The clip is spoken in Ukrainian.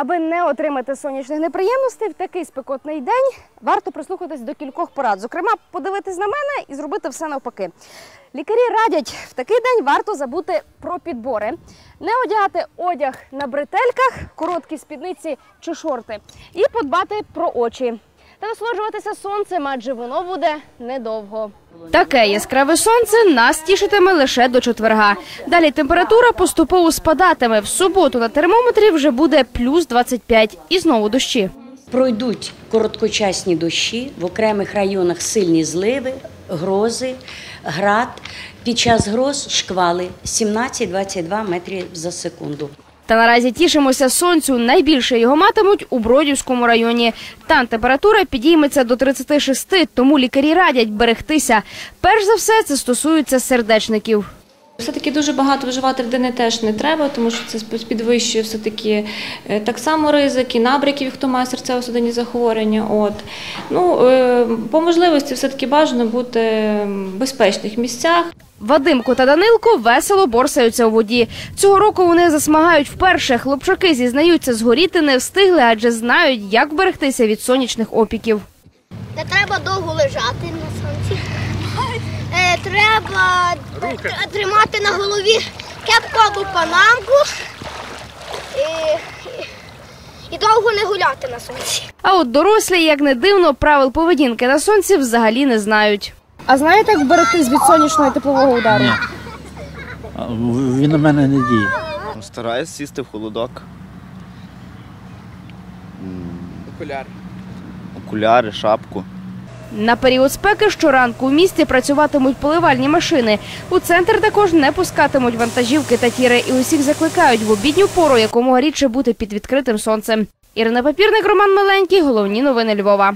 Аби не отримати сонячних неприємностей в такий спекотний день, варто прислухатись до кількох порад. Зокрема, подивитись на мене і зробити все навпаки. Лікарі радять, в такий день варто забути про підбори, не одягати одяг на бретельках, короткі спідниці чи шорти, і подбати про очі. Та насолоджуватися сонцем, адже воно буде недовго. Таке яскраве сонце нас тішитиме лише до четверга. Далі температура поступово спадатиме. В суботу на термометрі вже буде плюс 25 і знову дощі. Пройдуть короткочасні дощі, в окремих районах сильні зливи, грози, град. Під час гроз шквали 17-22 метри за секунду. Та наразі тішимося сонцю. Найбільше його матимуть у Бродівському районі. Там температура підійметься до 36, тому лікарі радять берегтися. Перш за все, це стосується сердечників. Все-таки дуже багато вживати рідини теж не треба, тому що це підвищує все-таки е, так само ризики, набряків, хто має серцево-судинні захворювання. От. Ну, е, по можливості все-таки бажано бути в безпечних місцях. Вадимко та Данилко весело борсаються у воді. Цього року вони засмагають вперше. Хлопчаки зізнаються, згоріти не встигли, адже знають, як берегтися від сонячних опіків. Не треба довго лежати на сонці. Е, треба т- тримати на голові кепку або панамку і, і, і довго не гуляти на сонці. А от дорослі, як не дивно, правил поведінки на сонці взагалі не знають. А знаєте, як берегтись від сонячного і теплового удару? А, Він на мене не діє. Стараюсь сісти в холодок. Окуляр. Окуляри, шапку. На період спеки щоранку у місті працюватимуть поливальні машини. У центр також не пускатимуть вантажівки та тіри і усіх закликають в обідню пору якомога рідше бути під відкритим сонцем. Ірина Папірник, Роман Миленький. Головні новини Львова.